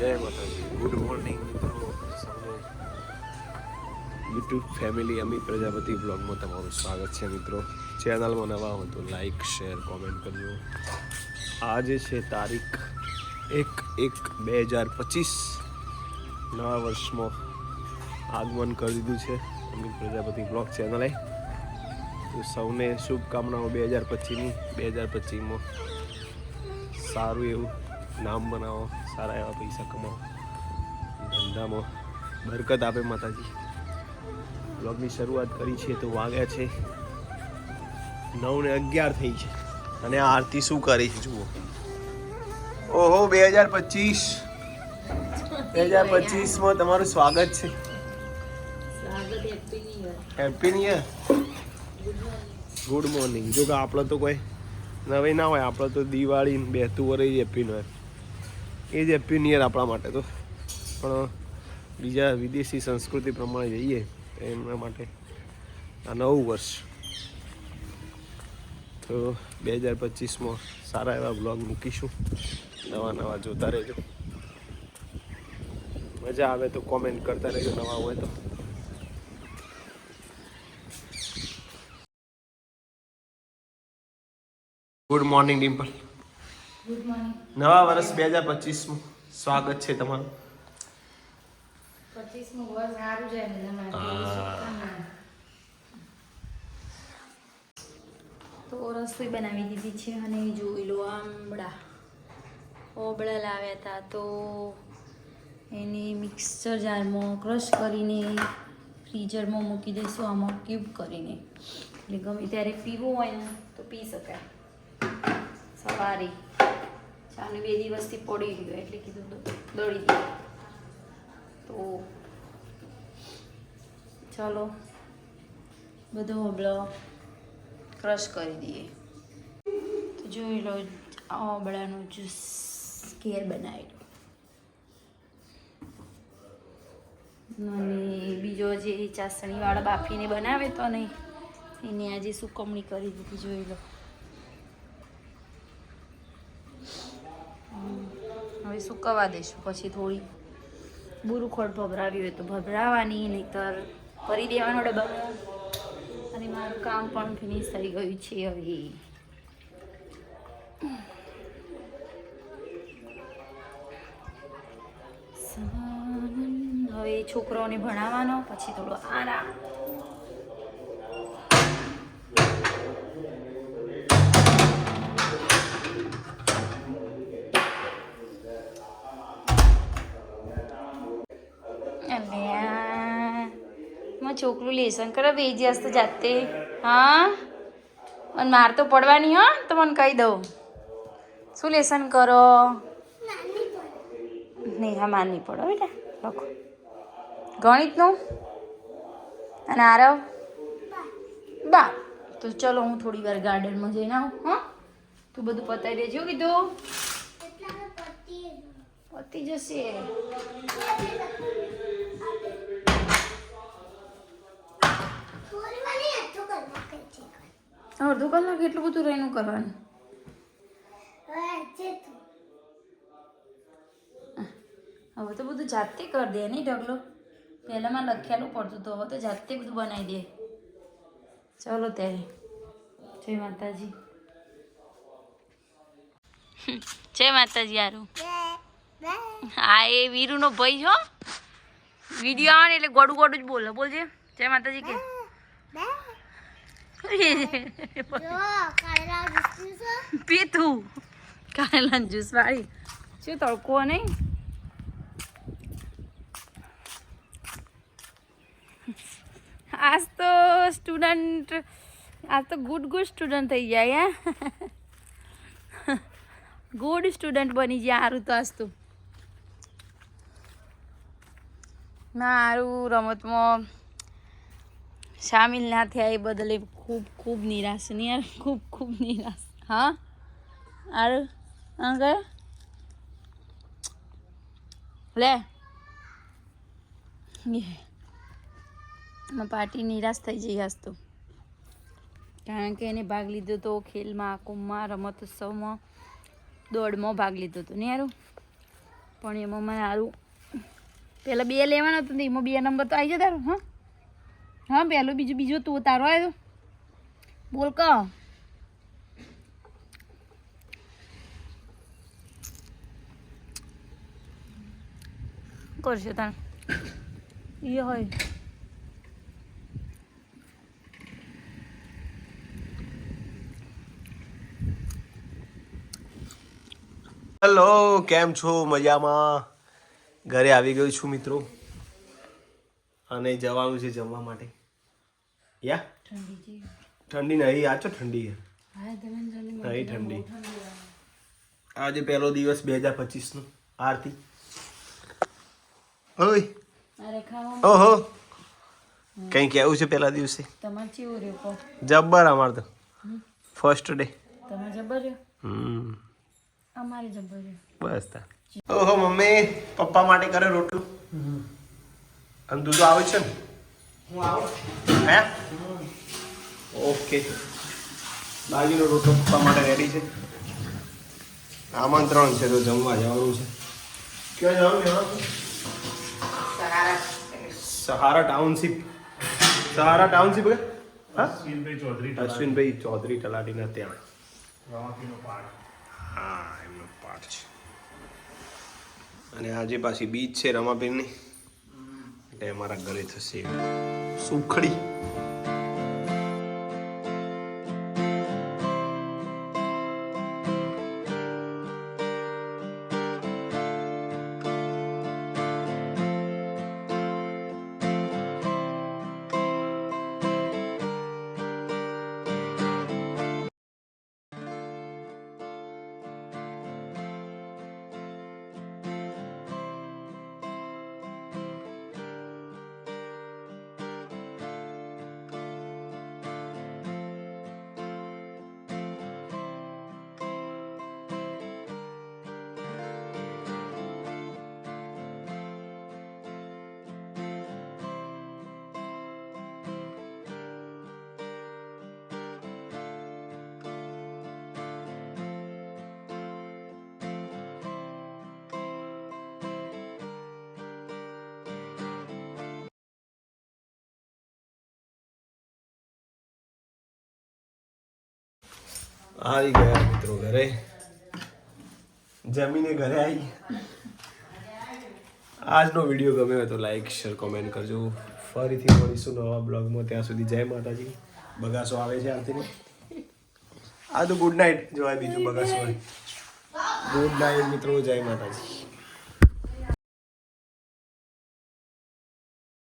જય Mataji. Good morning YouTube family Amit Prajapati બ્લોગમાં તમારું સ્વાગત છે, મિત્રો. ચેનલમાં નવા હો તો લાઈક શેર કોમેન્ટ કરજો. આજે છે તારીખ એક એક બે હજાર પચીસ. નવા વર્ષમાં આગમન કરી દીધું છે અમિત પ્રજાપતિ બ્લોગ ચેનલે તો સૌને શુભકામનાઓ બે હજાર પચીસની. બે હજાર પચીસમાં સારું એવું નામ બનાવો સારા એવા પૈસા કમાવો. ધંધામાં બરકત આપે માતાજી. બ્લોગની શરૂઆત કરી છે તો વાગ્યા છે નવ ને અગિયાર થઈ છે. અને આરતી શું કરી છે જુઓ. ઓહો બે હજાર પચીસ. બે હજાર પચીસમાં તમારું સ્વાગત છે. Happy new year good morning જો કે આપણે તો કોઈ નવી ના હોય આપણે તો દિવાળી બેતું વર્ષ હેપી ન્યુ એ જ હેપી આપણા માટે તો. પણ બીજા વિદેશી સંસ્કૃતિ પ્રમાણે જઈએ તો એમના માટે. આ નવું વર્ષ. તો બે હજાર પચીસમાં સારા એવા બ્લોગ મૂકીશું. નવા નવા જોતા રહેજો. મજા આવે તો કોમેન્ટ કરતા રહેજો નવા હોય તો. ગુડ મોર્નિંગ ડિમ્પલ નવા વર્ષ બે હજાર પચીસનું સ્વાગત છે તમારું. પચીસમું વર્ષ સારું જાય બધા. તો રસોઈ બનાવી દીધી છે અને જોઈ લો આંબળા. ઓબળા લાવ્યા હતા તો એને મિક્સર જારમાં ક્રશ કરીને ફ્રીઝરમાં મૂકી દઈશું આમાં ક્યુબ કરીને. એટલે ગમે ત્યારે પીવું હોય ને તો પી શકાય. સવારે. ચાને બે દિવસથી પડી ગયો એટલે કીધું દળી ગયો તો ચાલો, બધો હબળો ક્રશ કરી દઈએ. તો જોઈ લો આ હબળાનો જ્યુસ ઘેર બનાવેલો. અને બીજો જે ચાસણીવાળા બાફીને બનાવે તો નહીં, એને આજે સુકમણી કરી દીધી, જોઈ લો હમ, હવે સુકવવા દઈશું પછી થોડી બુરુખોડ ભભરાવી હોય તો ભભરાવાની, નહીતર કરી દેવાનો ડબ્બામાં અને મારું કામ પણ ફિનિશ થઈ ગયું છે હવે. હવે છોકરાઓને ભણાવવાનો, પછી થોડો આરામ. અલ્યા માં છોકરું લેસન કરે બે દિવસ તો જાતે. હા? અને માર તો પડવાની, હો? તો મને કહી દઉં. શું લેસન કરો? નહીં, હા, માર નહીં પડો બેટા. લખો. ગણિતનું? અને આરવ? બા તો ચલો, હું થોડી વાર ગાર્ડનમાં જઈને આવું, હા. તું બધું પતાવી દેજો કીધું. પતી જશે. અડધો કલાક એટલું બધું રહીનું કરવાનું. હવે તો બધું જાતે કરી દે, નહીં ઢગલો? પહેલાંમાં લખેલું પડતું તો હવે તો જાતે બધું બનાવી દે. ચલો ત્યારે. જય માતાજી. જય માતાજી યારું હા, એ વીરુનો ભાઈ છો વીડિયો આવે એટલે ગોડું ગોડું જ બોલો. બોલજે. જય માતાજી કે. પીતું. કારેલા જ્યુસ વાળી. શું તડકો નહીં? આજ તો સ્ટુડન્ટ આજ તો ગુડ ગુડ સ્ટુડન્ટ થઈ જાય યા. ગુડ સ્ટુડન્ટ બની જાય સારું તો આજ તો. ના સારું રમતમાં સામેલ ના થયા એ બદલે ખૂબ ખૂબ નિરાશ ને યાર ખૂબ ખૂબ નિરાશ. હા? આરું હા લે. પાર્ટી નિરાશ થઈ જઈ આજ તો. કારણ કે એને ભાગ લીધો તો ખેલમાં કુંભમાં રમત ઉત્સવમાં દોડમાં ભાગ લીધો હતો ને યારું પણ એમાં મને સારું પહેલાં બે લેવાના હતું એમાં બે નંબર તો આવી જાય તારું હા? હા પહેલું બીજું બીજું તું, તારો આવ્યો બોલ કહો કરશે તાણ. એ હોય. હેલો કેમ છો? મજામાં? ઘરે આવી ગયો છું મિત્રો. અને જવાનું છે જમવા માટે. યા? ઠંડી નહીં આ છો ઠંડી છે. હા નહીં ઠંડી. આજે પહેલો દિવસ બે હજાર પચીસનો આરતી. ઓય. ઓહો. કઈ કેવું છે પહેલા દિવસે. જબ્બર અમાર તો. ફર્સ્ટ ડે હમ. બસ તા. ઓહો મમ્મી પપ્પા માટે કરે રોટલું? અને તું તો આવે છે ને? હું આવું. હે? ઓકે. બાજુનો રોટલો પપ્પા માટે રેડી છે. આમંત્રણ છે તો જમવા જવાનું છે. ક્યાં જવાનું જવાનું સહારા. ટાઉનશીપ. સહારા ટાઉનશીપ કે? ચૌધરી અશ્વિનભાઈ ચૌધરી તલાટીના ત્યાં. હા એમનો પાઠ છે. અને આજે પાછી બીચ છે રમાબેનની. એટલે અમારા ઘરે થશે. સુખડી. આવી ગયા મિત્રો ઘરે. જમીને ઘરે આવી આજનો વીડિયો ગમ્યો હોય તો લાઈક શેર કોમેન્ટ કરજો. ફરીથી મળીશું નવા બ્લોગમાં ત્યાં સુધી જય માતાજી. બગાસો આવે છે આરતીને આ તો ગુડ નાઇટ જોવાય બીજું બગાસો ગુડ નાઇટ મિત્રો, જય માતાજી.